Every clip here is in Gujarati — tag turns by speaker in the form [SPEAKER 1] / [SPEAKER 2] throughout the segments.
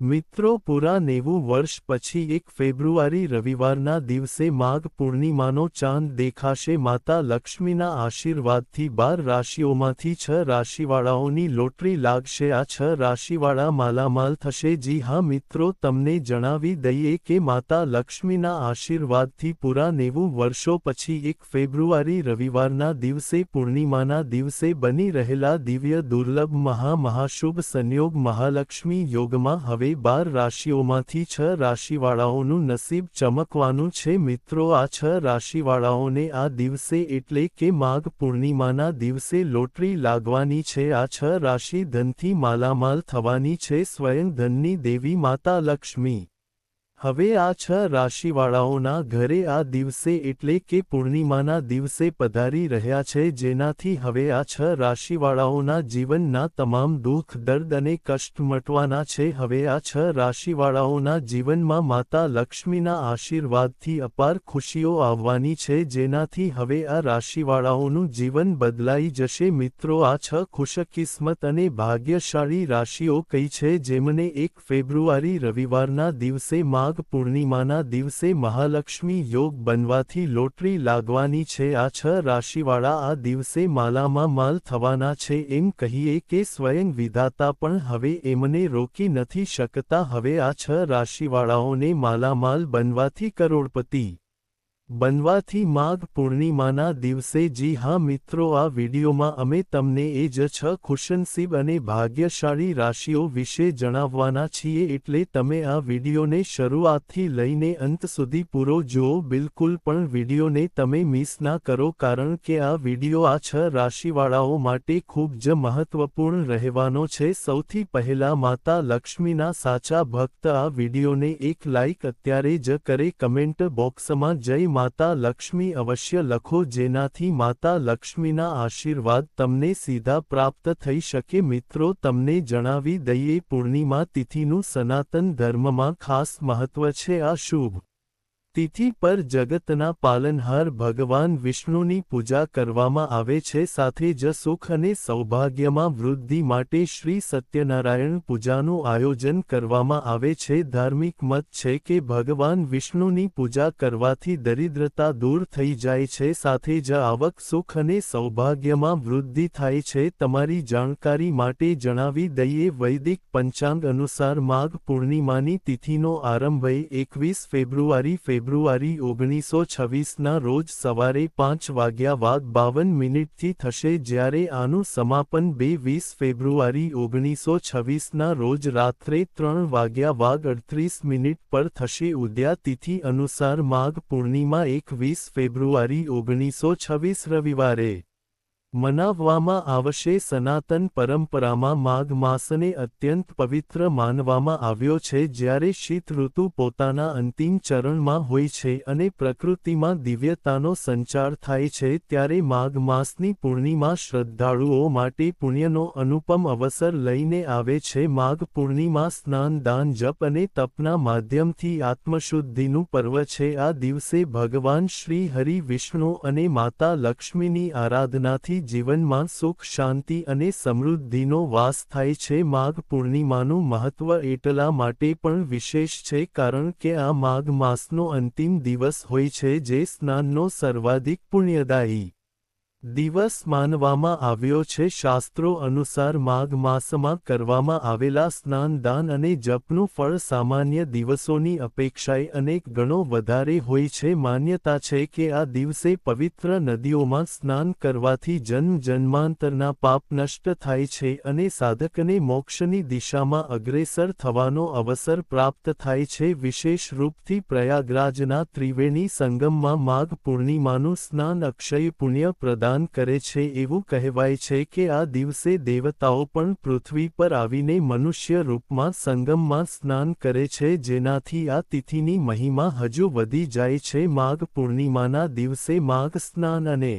[SPEAKER 1] મિત્રો, પૂરા નેવું વર્ષ પછી એક ફેબ્રુઆરી રવિવારના દિવસે માઘ પૂર્ણિમાનો ચાંદ દેખાશે. માતા લક્ષ્મીના આશીર્વાદથી બાર રાશિઓમાંથી છ રાશિવાળાઓની લોટરી લાગશે. આ છ રાશિવાળા માલામાલ થશે. જી હા, મિત્રો, તમને જણાવી દઈએ કે માતા લક્ષ્મીના આશીર્વાદથી પૂરા નેવું વર્ષો પછી એક ફેબ્રુઆરી રવિવારના દિવસે પૂર્ણિમાના દિવસે બની રહેલા દિવ્ય દુર્લભ મહા મહાશુભ સંયોગ મહાલક્ષ્મી યોગમાં હવે બાર રાશિઓમાંથી છ રાશિવાળાઓનું નસીબ ચમકવાનું છે. મિત્રો, આ છ રાશિવાળાઓને આ દિવસે એટલે કે માઘ પૂર્ણિમાના દિવસે લોટરી લાગવાની છે. આ છ રાશિ ધનથી માલામાલ થવાની છે. સ્વયં ધનની દેવી માતા લક્ષ્મી. હવે આ છ રાશિવાળાઓના ઘરે આ દિવસે એટલે કે પૂર્ણિમાના દિવસે પધારી રહ્યા છે, જેનાથી હવે આ છ રાશિવાળાઓના જીવનના તમામ દુઃખ, દર્દ અને કષ્ટ મટવાના છે. હવે આ છ રાશિવાળાઓના જીવનમાં માતા લક્ષ્મીના આશીર્વાદથી અપાર ખુશીઓ આવવાની છે, જેનાથી હવે આ રાશિવાળાઓનું જીવન બદલાઈ જશે. મિત્રો, આ છ ખુશકિસ્મત અને ભાગ્યશાળી રાશિઓ કઈ છે? જેમને એક ફેબ્રુઆરી રવિવારના દિવસે માઘ પૂર્ણિમાના દિવસે મહાલક્ષ્મી યોગ બનવાથી લોટરી લાગવાની છે. આ છ રાશિવાળા આ દિવસે માલામાં માલ થવાના છે. એમ કહીએ કે સ્વયં વિધાતા પણ હવે એમને રોકી નથી શકતા. હવે આ છ રાશિવાળાઓને માલામાલ બનવાથી કરોડપતિ બનવાથી માઘ પૂર્ણિમાના દિવસે જી હા મિત્રો, આ વિડીયોમાં અમે તમને એ જ છ ખુશનસીબ અને ભાગ્યશાળી રાશિઓ વિશે જણાવવાના છીએ. એટલે તમે આ વિડીયોને શરૂઆતથી લઈને અંત સુધી પૂરો જુઓ. બિલકુલ પણ વિડીયોને તમે મિસ ના કરો, કારણ કે આ વીડિયો આ છ રાશિવાળાઓ માટે ખૂબ જ મહત્વપૂર્ણ રહેવાનો છે. સૌથી પહેલા માતા લક્ષ્મીના સાચા ભક્ત આ વિડીયોને એક લાઇક અત્યારે જ કરે. કમેન્ટ બોક્સમાં જય માતા લક્ષ્મી અવશ્ય લખો જેનાથી માતા લક્ષ્મીના આશીર્વાદ તમને સીધા પ્રાપ્ત થઈ શકે. મિત્રો, તમને જણાવી દઈએ, પૂર્ણિમા તિથિનું સનાતન ધર્મમાં ખાસ મહત્વ છે. આ શુભ તિથિ પર જગતના પાલનહાર ભગવાન વિષ્ણુની પૂજા કરવામાં આવે છે સાથે જ સુખ અને સૌભાગ્યમાં વૃદ્ધિ માટે શ્રી સત્યનારાયણ પૂજાનું આયોજન કરવામાં આવે છે. ધાર્મિક મત છે કે ભગવાન વિષ્ણુની પૂજા કરવાથી દરિદ્રતા દૂર થઈ જાય છે સાથે જ આવક સુખ અને સૌભાગ્યમાં વૃદ્ધિ થાય છે. તમારી જાણકારી માટે જણાવી દઈએ, વૈદિક પંચાંગ અનુસાર માઘ પૂર્ણિમાની તિથિનો આરંભ એકવીસ ફેબ્રુઆરી ફેબ્રુઆરી ઓગણીસો છવ્વીસના રોજ સવારે પાંચ વાગ્યા વાગ બાવન મિનિટથી થશે જ્યારે આનું સમાપન બે વીસ ફેબ્રુઆરી ઓગણીસો છવ્વીસના રોજ રાત્રે ત્રણ વાગ્યા વાગ અડત્રીસ મિનિટ પર થશે. ઉદ્યા તિથિ અનુસાર માઘ પૂર્ણિમા એકવીસ ફેબ્રુઆરી ઓગણીસો છવ્વીસ રવિવારે. મનાવવામાં આવશે સનાતન પરંપરામાં માઘ માસને અત્યંત પવિત્ર માનવામાં આવ્યો છે જ્યારે શીત ઋતુ પોતાના અંતિમ ચરણમાં હોય છે અને પ્રકૃતિમાં દિવ્યતાનો સંચાર થાય છે ત્યારે માઘ માસની પૂર્ણિમા શ્રદ્ધાળુઓ માટે પુણ્યનો અનુપમ અવસર લઈને આવે છે. માઘ પૂર્ણિમા સ્નાન, દાન, જપ અને તપના માધ્યમથી આત્મશુદ્ધિનું પર્વ છે. આ દિવસે ભગવાન શ્રી હરિ વિષ્ણુ અને માતા લક્ષ્મીની આરાધનાથી જીવનમાં સુખ, શાંતિ અને સમૃદ્ધિનો વાસ થાય છે. માઘ પૂર્ણિમાનું મહત્વ એટલા માટે પણ વિશેષ છે કારણ કે આ માઘ માસનો અંતિમ દિવસ હોય છે જે સ્નાનનો સર્વાધિક પુણ્યદાયી દિવસ માનવામાં આવ્યો છે. શાસ્ત્રો અનુસાર માઘ માસમાં કરવામાં આવેલા સ્નાન, દાન અને જપનું ફળ સામાન્ય દિવસોની અપેક્ષાએ અનેક ગણો વધારે હોય છે. માન્યતા છે કે આ દિવસે પવિત્ર નદીઓમાં સ્નાન કરવાથી જન્મ, જન્માંતરના પાપ નષ્ટ થાય છે અને સાધકને મોક્ષની દિશામાં અગ્રેસર થવાનો અવસર પ્રાપ્ત થાય છે. વિશેષ રૂપથી પ્રયાગરાજના ત્રિવેણી સંગમમાં માઘ પૂર્ણિમાનું સ્નાન અક્ષય પુણ્ય પ્રદાન પ્રદાન કરે છે એવું કહેવાય છે કે આ દિવસે દેવતાઓ પણ પૃથ્વી પર આવીને મનુષ્ય રૂપમાં સંગમમાં સ્નાન કરે છે જેનાથી આ તિથિની મહિમા હજુ વધી જાય છે. માઘ પૂર્ણિમાના દિવસે માઘ સ્નાન અને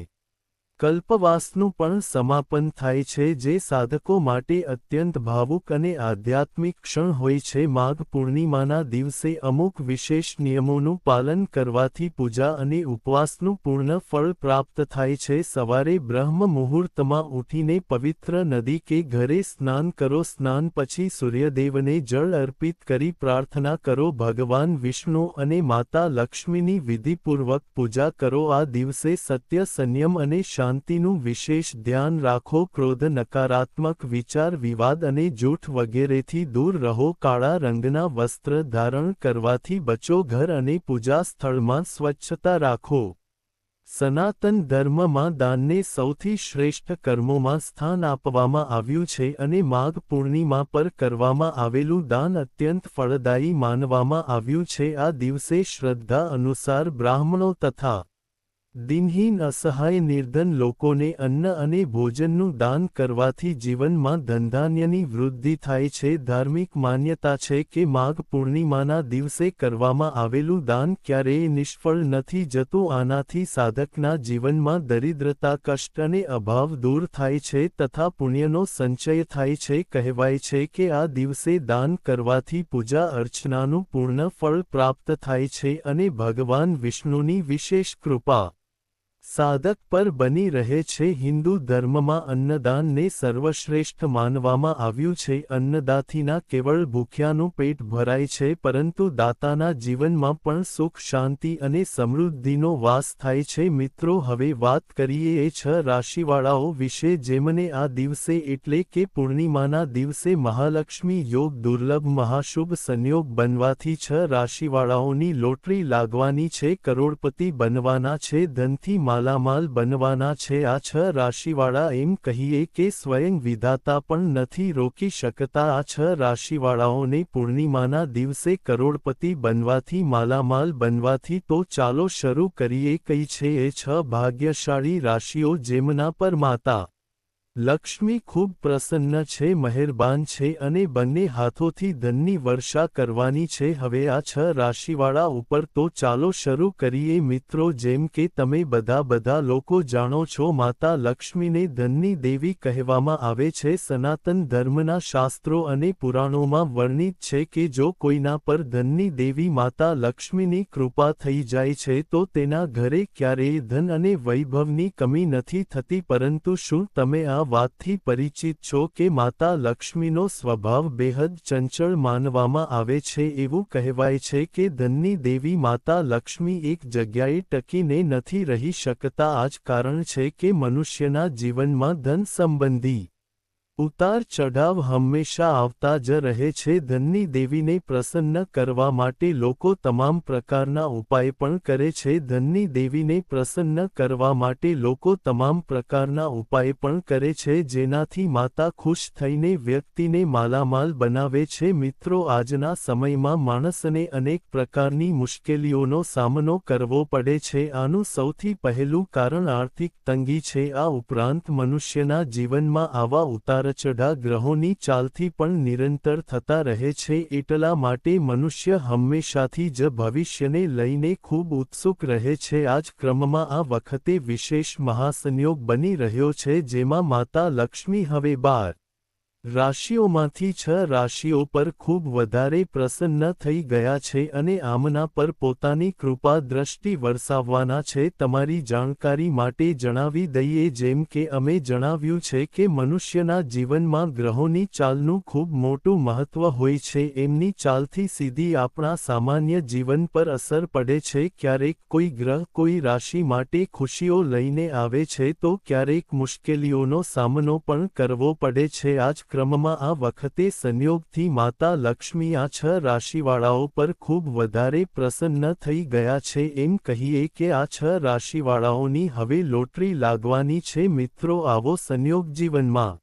[SPEAKER 1] કલ્પવાસનું પણ સમાપન થાય છે, જે સાધકો માટે અત્યંત ભાવુક અને આધ્યાત્મિક ક્ષણ હોય છે. માઘ પૂર્ણિમાના દિવસે અમુક વિશેષ નિયમોનું પાલન કરવાથી પૂજા અને ઉપવાસનું પૂર્ણ ફળ પ્રાપ્ત થાય છે. સવારે બ્રહ્મ મુહૂર્તમાં ઉઠીને પવિત્ર નદી કે ઘરે સ્નાન કરો. સ્નાન પછી સૂર્યદેવને જળ અર્પિત કરી પ્રાર્થના કરો. ભગવાન વિષ્ણુ અને માતા લક્ષ્મીની વિધિપૂર્વક પૂજા કરો. આ દિવસે સત્ય, સંયમ અને શાંતિનું વિશેષ ધ્યાન રાખો, ક્રોધ, નકારાત્મક વિચાર, વિવાદ અને જૂઠ વગેરેથી દૂર રહો, કાળા રંગના વસ્ત્ર ધારણ કરવાથી બચો, ઘર અને પૂજા સ્થળમાં સ્વચ્છતા રાખો. સનાતન ધર્મમાં દાનને સૌથી શ્રેષ્ઠ કર્મોમાં સ્થાન આપવામાં આવ્યું છે અને માઘ પૂર્ણિમા પર કરવામાં આવેલું દાન અત્યંત ફળદાયી માનવામાં આવ્યું છે. આ દિવસે શ્રદ્ધા અનુસાર બ્રાહ્મણો તથા દિનહીન અસહાય નિર્ધન લોકોને અન્ન અને ભોજનનું દાન કરવાથી જીવનમાં ધનધાન્યની વૃદ્ધિ થાય છે. ધાર્મિક માન્યતા છે કે માઘ પૂર્ણિમાના દિવસે કરવામાં આવેલું દાન ક્યારેય નિષ્ફળ નથી જતું. આનાથી સાધકના જીવનમાં દરિદ્રતા, કષ્ટ અને અભાવ દૂર થાય છે તથા પુણ્યનો સંચય થાય છે. કહેવાય છે કે આ દિવસે દાન કરવાથી પૂજા અર્ચનાનું પૂર્ણ ફળ પ્રાપ્ત થાય છે અને ભગવાન વિષ્ણુની વિશેષ કૃપા સાધક પર બની રહે છે હિન્દુ ધર્મમાં અન્નદાનને સર્વશ્રેષ્ઠ માનવામાં આવ્યું છે. અન્નદાથીના કેવળ ભૂખ્યાનું પેટ ભરાય છે, પરંતુ દાતાના જીવનમાં પણ સુખ, શાંતિ અને સમૃદ્ધિનો વાસ થાય છે. મિત્રો, હવે વાત કરીએ એ છ રાશિવાળાઓ વિશે જેમને આ દિવસે એટલે કે પૂર્ણિમાના દિવસે મહાલક્ષ્મી યોગ, દુર્લભ મહાશુભ સંયોગ બનવાથી છ રાશિવાળાઓની લોટરી લાગવાની છે, કરોડપતિ બનવાના છે, ધનથી માલામાલ બનવાના છે. આ છ રાશિવાળા એમ કહીએ કે સ્વયં વિધાતા પણ નથી રોકી શકતા. આ છ રાશિવાળાઓને પૂર્ણિમાના દિવસે કરોડપતિ બનવાથી, માલામાલ બનવાથી તો ચાલો શરૂ કરીએ. કઈ છે એ છ ભાગ્યશાળી રાશિઓ જેમના પર માતા લક્ષ્મી ખૂબ પ્રસન્ન છે, મહેરબાન છે અને બંને હાથોથી ધનની વર્ષા કરવાની છે. હવે આ છ રાશિવાળા ઉપર તો ચાલો શરૂ કરીએ. મિત્રો, જેમ કે તમે બધા બધા લોકો જાણો છો, માતા લક્ષ્મીને ધનની દેવી કહેવામાં આવે છે. સનાતન ધર્મના શાસ્ત્રો અને પુરાણોમાં વર્ણિત છે કે જો કોઈના પર ધનની દેવી માતા લક્ષ્મીની કૃપા થઈ જાય છે, તો તેના ઘરે ક્યારેય ધન અને વૈભવની કમી નથી થતી. પરંતુ શું તમે આ વાતથી પરિચિત છો કે માતા લક્ષ્મીનો સ્વભાવ બેહદ ચંચળ માનવામાં આવે છે એવું કહેવાય છે કે ધનની દેવી માતા લક્ષ્મી એક જગ્યાએ ટકીને નથી રહી શકતા. આ જ કારણ છે કે મનુષ્યના જીવનમાં ધન સંબંધી ઉતાર ચઢાવ હંમેશા આવતા જ રહે છે. ધનની દેવીને પ્રસન્ન કરવા માટે લોકો તમામ પ્રકારના ઉપાય પણ કરે છે. ધનની દેવીને પ્રસન્ન કરવા માટે લોકો તમામ પ્રકારના ઉપાય પણ કરે છે. જેનાથી માતા ખુશ થઈને વ્યક્તિને માલામાલ બનાવે છે. મિત્રો, આજના સમયમાં માણસને અનેક પ્રકારની મુશ્કેલીઓનો સામનો કરવો પડે છે. આનું સૌથી પહેલું કારણ આર્થિક તંગી છે. આ ઉપરાંત મનુષ્યના જીવનમાં આવા ઉતાર ચઢા ગ્રહોની ચાલથી પણ નિરંતર થતા રહે છે. એટલા માટે મનુષ્ય હંમેશાથી જ ભવિષ્યને લઈને ખૂબ ઉત્સુક રહે છે. આ જ ક્રમમાં આ વખતે વિશેષ મહાસંયોગ બની રહ્યો છે, જેમાં માતા લક્ષ્મી હવે બાર રાશિઓમાંથી છ રાશિઓ પર ખૂબ વધારે પ્રસન્ન થઈ ગયા છે અને આમના પર પોતાની કૃપા દ્રષ્ટિ વરસાવવાના છે. તમારી જાણકારી માટે જણાવી દઈએ, જેમ કે અમે જણાવ્યું છે કે મનુષ્યના જીવનમાં ગ્રહોની ચાલનું ખૂબ મોટું મહત્વ હોય છે. એમની ચાલથી સીધી આપણા સામાન્ય જીવન પર અસર પડે છે. ક્યારેક કોઈ ગ્રહ કોઈ રાશિ માટે ખુશીઓ લઈને આવે છે તો ક્યારેક મુશ્કેલીઓનો સામનો પણ કરવો પડે છે. આજ ક્રમમાં આ વખતે સંયોગથી માતા લક્ષ્મી આ છ રાશિવાળાઓ પર ખૂબ વધારે પ્રસન્ન થઈ ગયા છે એમ કહીએ કે આ છ રાશિવાળાઓની હવે લોટરી લાગવાની છે. મિત્રો, આવો સંયોગ જીવનમાં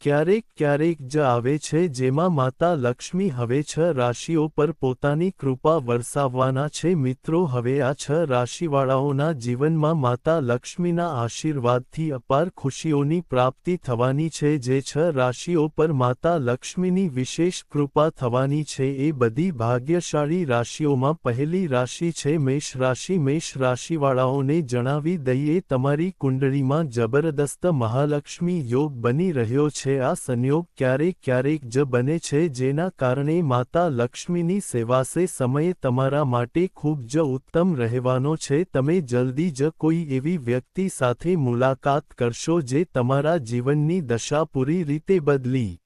[SPEAKER 1] ક્યારેક ક્યારેક જ આવે છે જેમાં માતા લક્ષ્મી હવે છ રાશિઓ પર પોતાની કૃપા વરસાવવાના છે. મિત્રો, હવે આ છ રાશિવાળાઓના જીવનમાં માતા લક્ષ્મીના આશીર્વાદથી અપાર ખુશીઓની પ્રાપ્તિ થવાની છે. જે છ રાશિઓ પર માતા લક્ષ્મીની વિશેષ કૃપા થવાની છે એ બધી ભાગ્યશાળી રાશિઓમાં પહેલી રાશિ છે. મેષ રાશિ, મેષ રાશિવાળાઓને જણાવી દઈએ, તમારી કુંડળીમાં જબરદસ્ત મહાલક્ષ્મી યોગ બની રહ્યો છે. આ સંયોગ ક્યારેક ક્યારેક જ બને છે જેના કારણે માતા લક્ષ્મીની સેવાસે સમયે તમારા માટે ખૂબ જ ઉત્તમ રહેવાનો છે. તમે જલ્દી જ કોઈ એવી વ્યક્તિ સાથે મુલાકાત કરશો જે તમારા જીવનની દશા પૂરી રીતે બદલી.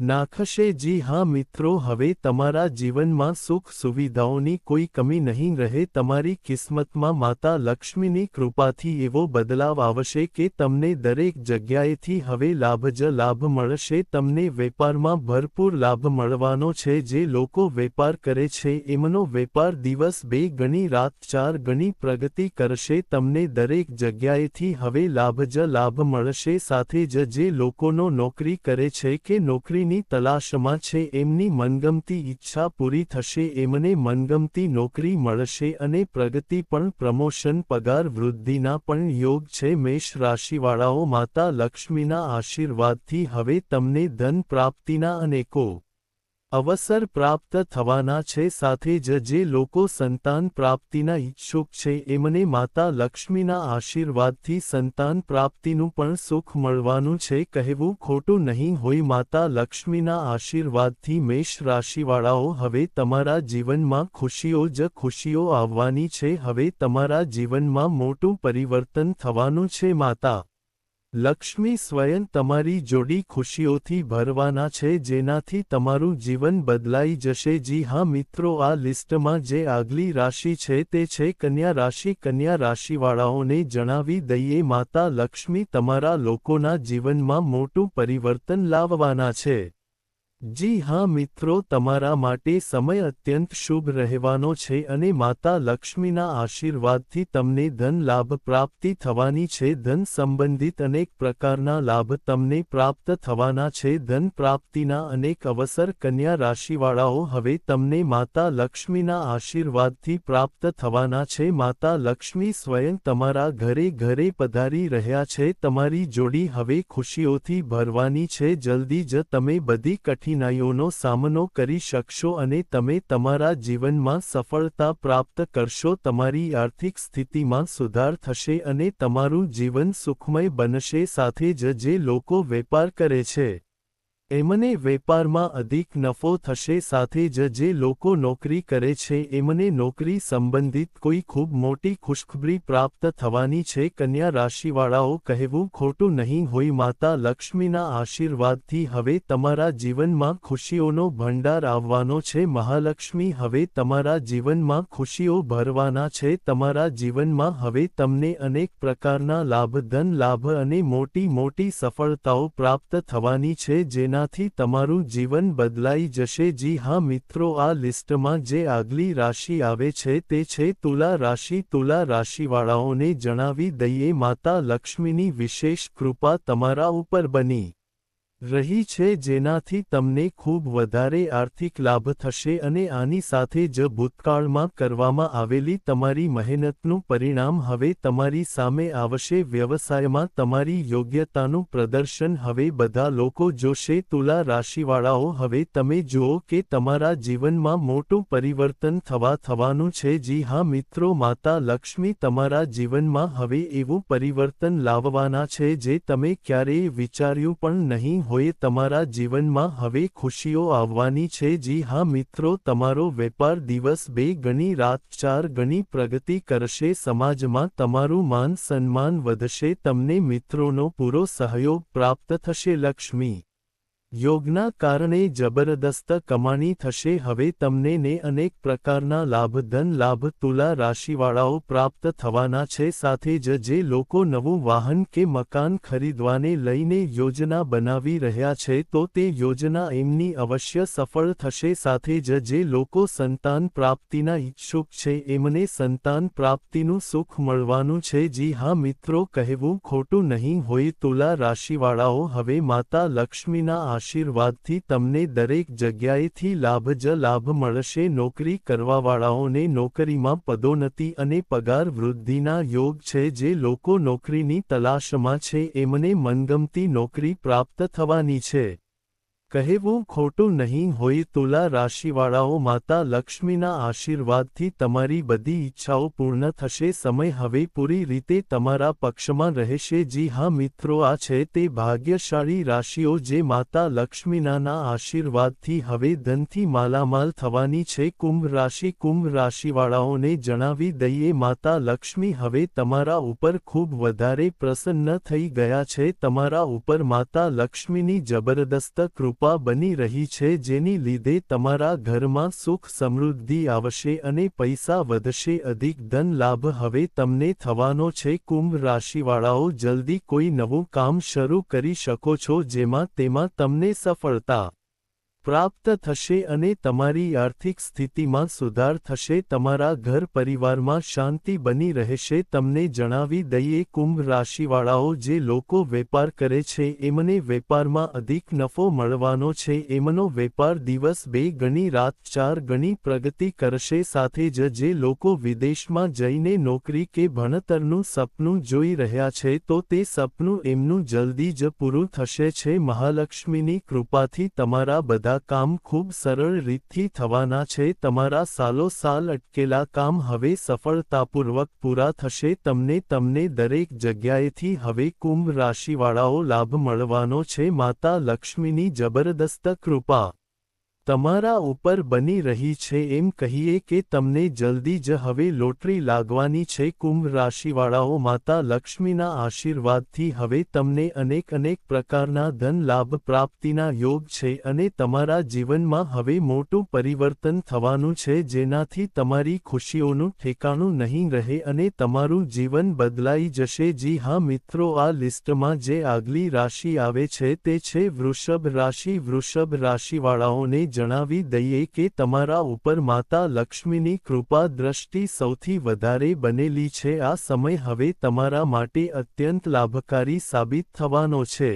[SPEAKER 1] નાખશે જી હા મિત્રો, હવે તમારા જીવનમાં સુખ સુવિધાઓની કોઈ કમી નહીં રહે, તમારી કિસ્મતમાં માતા લક્ષ્મીની કૃપાથી એવો બદલાવ આવશે કે તમને દરેક જગ્યાએથી હવે લાભ જ લાભ મળશે. તમને વેપારમાં ભરપૂર લાભ મળવાનો છે, જે લોકો વેપાર કરે છે, એમનો વેપાર દિવસ બે ગણી, રાત ચાર ગણી પ્રગતિ કરશે. તમને દરેક જગ્યાએથી હવે લાભ જ લાભ મળશે, સાથે જ જે લોકોનો નોકરી કરે છે કે નોકરી નોકરીની તલાશમાં છે, એમની મનગમતી ઈચ્છા પૂરી થશે, એમને મનગમતી નોકરી મળશે અને પ્રગતિ પણ, પ્રમોશન પગાર વૃદ્ધિના પણ યોગ છે. મેષ રાશિવાળાઓ માતા લક્ષ્મીના આશીર્વાદથી હવે તમને ધન પ્રાપ્તિના અનેકો અવસર પ્રાપ્ત થવાના છે સાથે જ જે લોકો સંતાન પ્રાપ્તિના ઈચ્છુક છે એમને માતા લક્ષ્મીના આશીર્વાદથી સંતાન પ્રાપ્તિનું પણ સુખ મળવાનું છે કહેવું ખોટું નહીં હોય માતા લક્ષ્મીના આશીર્વાદથી મેષ રાશિવાળાઓ હવે તમારા જીવનમાં ખુશીઓ જ ખુશીઓ આવવાની છે હવે તમારા જીવનમાં મોટું પરિવર્તન થવાનું છે માતા. લક્ષ્મી સ્વયં તમારી જોડી ખુશીઓથી ભરવાના છે, જેનાથી તમારું જીવન બદલાઈ જશે. જી હા મિત્રો, આ લિસ્ટમાં જે આગલી રાશિ છે તે છે કન્યા રાશિ. કન્યા રાશિવાળાઓને જણાવી દઈએ, માતા લક્ષ્મી તમારા લોકોના જીવનમાં મોટું પરિવર્તન લાવવાના છે. જી હા મિત્રો, તમારા માટે સમય અત્યંત શુભ રહેવાનો છે અને માતા લક્ષ્મીના આશીર્વાદથી તમને ધન લાભ પ્રાપ્તિ થવાની છે. ધન સંબંધિત અનેક પ્રકારના લાભ તમને પ્રાપ્ત થવાના છે. ધન પ્રાપ્તિના અનેક અવસર કન્યા રાશિવાળાઓ હવે તમને માતા લક્ષ્મીના આશીર્વાદથી પ્રાપ્ત થવાના છે. માતા લક્ષ્મી સ્વયં તમારા ઘરે ઘરે પધારી રહ્યા છે. તમારી જોડી હવે ખુશીઓથી ભરવાની છે. જલ્દી જ તમે બધી કઠિન કઠિનાઈઓનો સામનો કરી શકશો અને તમે તમારા જીવનમાં સફળતા પ્રાપ્ત કરશો, તમારી આર્થિક સ્થિતિમાં સુધાર થશે અને તમારું જીવન સુખમય બનશે સાથે જ જે લોકો વેપાર કરે છે. એમને વેપારમાં અધિક નફો થશે સાથે જ જે લોકો નોકરી કરે છે, એમને નોકરી સંબંધિત કોઈ ખૂબ મોટી ખુશખબરી પ્રાપ્ત થવાની છે. કન્યા રાશિવાળાઓ, કહેવું ખોટું નહીં હોય, માતા લક્ષ્મીના આશીર્વાદથી હવે તમારા જીવનમાં ખુશીઓનો ભંડાર આવવાનો છે. મહાલક્ષ્મી, હવે તમારા જીવનમાં ખુશીઓ ભરવાના છે. તમારા જીવનમાં હવે તમને અનેક પ્રકારના લાભ ધન લાભ અને મોટી મોટી સફળતાઓ પ્રાપ્ત થવાની છે, જેના જેનાથી તમારું જીવન બદલાઈ જશે. જી હા, મિત્રો, આ લિસ્ટમાં જે આગલી રાશિ આવે છે તે છે તુલા રાશિ. તુલા રાશિવાળાઓને જણાવી દઈએ, માતા લક્ષ્મીની વિશેષ કૃપા તમારા ઉપર બની. રહી છે જેનાથી તમને ખૂબ વધારે આર્થિક લાભ થશે અને આની સાથે જ ભૂતકાળમાં કરવામાં આવેલી તમારી મહેનતનું પરિણામ હવે તમારી સામે આવશે. વ્યવસાયમાં તમારી યોગ્યતાનું પ્રદર્શન હવે બધા લોકો જોશે. તુલા રાશિવાળાઓ, હવે તમે જુઓ કે તમારા જીવનમાં મોટું પરિવર્તન થવા થવાનું છે. જી હા, મિત્રો, માતા લક્ષ્મી તમારા જીવનમાં હવે એવું પરિવર્તન લાવવાના છે જે તમે ક્યારેય વિચાર્યું પણ નહીં હોય તમારા જીવનમાં હવે ખુશીઓ આવવાની છે. જી હા મિત્રો, તમારો વેપાર દિવસ બે ગણી, રાત ચાર ગણી પ્રગતિ કરશે. સમાજમાં તમારું માન સન્માન વધશે. તમને મિત્રોનો પૂરો સહયોગ પ્રાપ્ત થશે. લક્ષ્મી યોગના કારણે જબરદસ્ત કમાણી થશે. હવે તમને ને અનેક પ્રકારના લાભ, ધન લાભ, તુલા રાશિવાળાઓ પ્રાપ્ત થવાના છે. સાથે જ જે લોકો નવું વાહન કે મકાન ખરીદવાને લઈને યોજના બનાવી રહ્યા છે, તો તે યોજના એમની અવશ્ય સફળ થશે. સાથે જ જે લોકો સંતાન પ્રાપ્તિના ઈચ્છુક છે, એમને સંતાન પ્રાપ્તિનું સુખ મળવાનું છે. જી હા, મિત્રો, કહેવું ખોટું નહીં હોય. તુલા રાશિવાળાઓ, હવે માતા લક્ષ્મીના આશીર્વાદથી તમને દરેક જગ્યાએથી લાભ જ લાભ મળશે. નોકરી કરવાવાળાઓને નોકરીમાં પદોન્નતિ અને પગાર વૃદ્ધિના યોગ છે. જે લોકો નોકરીની તલાશમાં છે, એમને મનગમતી નોકરી પ્રાપ્ત થવાની છે. કહેવું ખોટું નહીં હોય તુલા રાશિવાળાઓ માતા લક્ષ્મીના આશીર્વાદથી તમારી બધી ઈચ્છાઓ પૂર્ણ થશે. સમય હવે પૂરી રીતે તમારા પક્ષમાં રહેશે. જી હા, મિત્રો, આ છે તે ભાગ્યશાળી રાશિઓ જે માતા લક્ષ્મીનાના આશીર્વાદથી હવે ધનથી માલામાલ થવાની છે. કુંભ રાશિ કુંભ રાશિવાળાઓને જણાવી દઈએ, માતા લક્ષ્મી હવે તમારા ઉપર ખૂબ વધારે પ્રસન્ન થઈ ગયા છે. તમારા ઉપર માતા લક્ષ્મીની જબરદસ્ત કૃપા કૃપા બની રહી છે જેની લીધે તમારા ઘરમાં સુખ સમૃદ્ધિ આવશે અને પૈસા વધશે. અધિક ધન લાભ હવે તમને થવાનો છે. કુંભ રાશિવાળાઓ, જલ્દી કોઈ નવું કામ શરૂ કરી શકો છો જેમાં તેમાં તમને સફળતા પ્રાપ્ત થશે અને તમારી આર્થિક સ્થિતિમાં સુધાર થશે, તમારા ઘર પરિવારમાં શાંતિ બની રહેશે, તમને જણાવી દઈએ કુંભ રાશિવાળાઓ જે લોકો વેપાર કરે છે, એમને વેપારમાં અધિક નફો મળવાનો છે, એમનો વેપાર દિવસ બે ગણી, રાત ચાર ગણી પ્રગતિ કરશે, સાથે જ જે લોકો વિદેશમાં જઈને નોકરી કે ભણતરનું સપનું જોઈ રહ્યા છે, તો તે સપનું એમનું જલ્દી જ પૂરું થશે છે, મહાલક્ષ્મીની કૃપાથી તમારા બધા બધા કામ ખૂબ સરળ રીતથી થવાના છે, તમારા સાલો સાલ અટકેલા કામ હવે સફળતાપૂર્વક પૂરા થશે, તમને તમને દરેક જગ્યાએથી હવે કુંભ રાશિવાળાઓ લાભ મળવાનો છે, માતા લક્ષ્મીની જબરદસ્ત કૃપા. તમારા ઉપર બની રહી છે એમ કહીએ કે તમને જલ્દી જ હવે લોટરી લાગવાની છે. કુંભ રાશિવાળાઓ માતા લક્ષ્મીના આશીર્વાદથી હવે તમને અનેક અનેક પ્રકારના ધન લાભ પ્રાપ્તિના યોગ છે અને તમારા જીવનમાં હવે મોટું પરિવર્તન થવાનું છે જેનાથી તમારી ખુશીઓનું ઠેકાણું નહીં રહે અને તમારું જીવન બદલાઈ જશે. જી હા મિત્રો, આ લિસ્ટમાં જે આગલી રાશિ આવે છે તે છે વૃષભ રાશિ. વૃષભ રાશિવાળાઓને જણાવી દઈએ કે તમારા ઉપર માતા લક્ષ્મીની કૃપા દ્રષ્ટિ સૌથી વધારે બનેલી છે. આ સમય હવે તમારા માટે અત્યંત લાભકારી સાબિત થવાનો છે.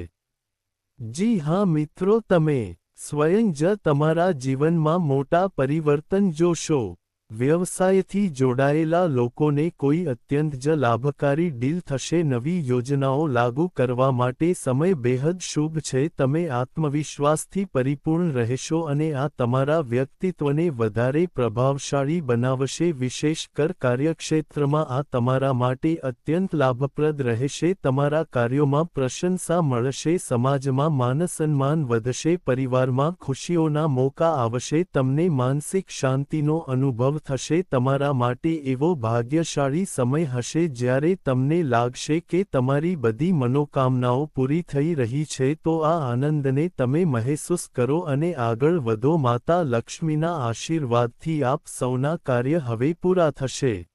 [SPEAKER 1] જી હા મિત્રો, તમે સ્વયં જ તમારા જીવનમાં મોટા પરિવર્તન જોશો. વ્યવસાયથી જોડાયેલા લોકોને કોઈ અત્યંત જ લાભકારી ડીલ થશે નવી યોજનાઓ લાગુ કરવા માટે સમય બેહદ શુભ છે. તમે આત્મવિશ્વાસથી પરિપૂર્ણ રહેશો અને આ તમારા વ્યક્તિત્વને વધારે પ્રભાવશાળી બનાવશે. વિશેષ કર, કાર્યક્ષેત્રમાં આ તમારા માટે અત્યંત લાભપ્રદ રહેશે. તમારા કાર્યોમાં પ્રશંસા મળશે. સમાજમાં માનસન્માન વધશે. પરિવારમાં ખુશીઓના મોકા આવશે. તમને માનસિક શાંતિનો અનુભવ થશે, તમારા માટે એવો ભાગ્યશાળી સમય હશે જ્યારે તમને લાગશે કે તમારી બધી મનોકામનાઓ પૂરી થઈ રહી છે, તો આ આનંદને તમે મહેસૂસ કરો અને આગળ વધો. માતા લક્ષ્મીના આશીર્વાદથી આપ સૌના કાર્ય હવે પૂરા થશે.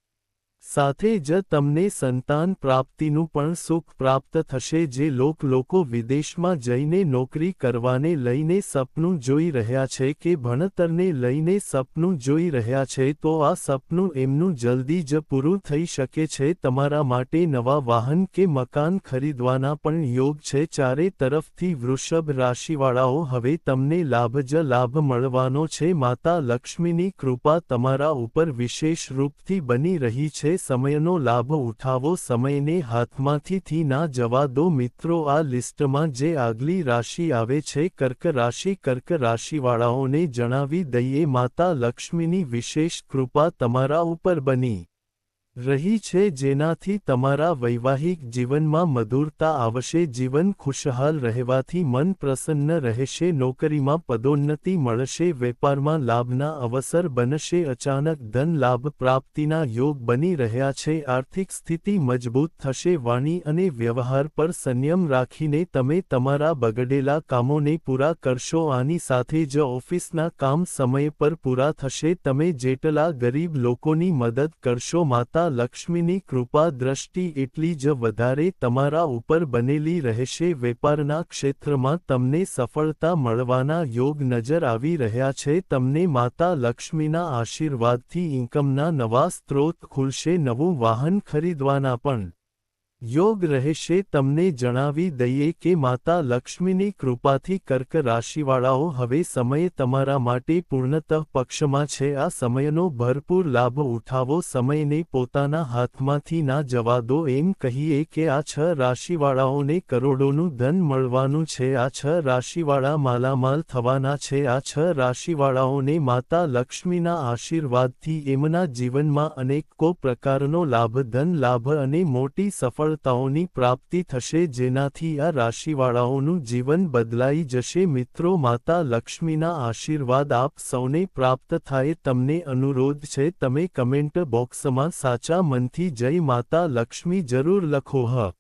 [SPEAKER 1] સાથે જ તમને સંતાન પ્રાપ્તિનું પણ સુખ પ્રાપ્ત થશે જે લોક લોકો વિદેશમાં જઈને નોકરી કરવાને લઈને સપનું જોઈ રહ્યા છે કે ભણતરને લઈને સપનું જોઈ રહ્યા છે તો આ સપનું એમનું જલ્દી જ પૂરું થઈ શકે છે તમારા માટે નવા વાહન કે મકાન ખરીદવાના પણ યોગ છે. ચારે તરફથી વૃષભ રાશિવાળાઓ, હવે તમને લાભ જ લાભ મળવાનો છે. માતા લક્ષ્મીની કૃપા તમારા ઉપર વિશેષ રૂપથી બની રહી છે. સમયનો લાભ ઉઠાવો, સમયને હાથમાંથી થી ના જવા દો. મિત્રો, આ લિસ્ટમાં જે આગલી રાશિ આવે છે, કર્ક રાશિ, કર્ક રાશિવાળાઓને જણાવી દઈએ. માતા લક્ષ્મીની વિશેષ કૃપા તમારા ઉપર બની. રહી છે જેનાથી તમારા વૈવાહિક જીવનમાં મધુરતા આવશે, જીવન ખુશહાલ રહેવાથી મન પ્રસન્ન રહેશે, નોકરીમાં પદોન્નતિ મળશે, વેપારમાં લાભના અવસર બનશે, અચાનક ધન લાભ પ્રાપ્તિના યોગ બની રહ્યા છે, આર્થિક સ્થિતિ મજબૂત થશે, વાણી અને વ્યવહાર પર સંયમ રાખીને તમે તમારા બગડેલા કામોને પૂરા કરશો, આની સાથે જ ઓફિસના કામ સમય પર પૂરા થશે, તમે જેટલા ગરીબ લોકોની મદદ કરશો માતા લક્ષ્મીની કૃપા દ્રષ્ટિ એટલી જ વધારે તમારા ઉપર બનેલી રહેશે. વેપારના ક્ષેત્રમાં તમને સફળતા મળવાના યોગ નજર આવી રહ્યા છે. તમને માતા લક્ષ્મીના આશીર્વાદથી ઇન્કમના નવા સ્ત્રોત ખુલશે. નવું વાહન ખરીદવાના પણ યોગ રહેશે તમને જણાવી દઈએ કે માતા લક્ષ્મીની કૃપાથી કર્ક રાશિવાળાઓ હવે સમય તમારા માટે પૂર્ણતઃ પક્ષમાં છે. આ સમયનો ભરપૂર લાભ ઉઠાવો. સમયને પોતાના હાથમાંથી ના જવા દો. એમ કહીએ કે આ છ રાશિવાળાઓને કરોડોનું ધન મળવાનું છે. આ છ રાશિવાળા માલામાલ થવાના છે. આ છ રાશિવાળાઓને માતા લક્ષ્મીના આશીર્વાદથી એમના જીવનમાં અનેકો પ્રકારનો લાભ ધન લાભ અને મોટી સફળ સફળતાઓની પ્રાપ્તિ થશે જેનાથી આ રાશિવાળાઓનું જીવન બદલાઈ જશે. મિત્રો, માતા લક્ષ્મીના આશીર્વાદ આપ સૌને પ્રાપ્ત થાય તમને અનુરોધ છે. તમે કમેન્ટ બોક્સમાં સાચા મનથી જય માતા લક્ષ્મી જરૂર લખો. હ.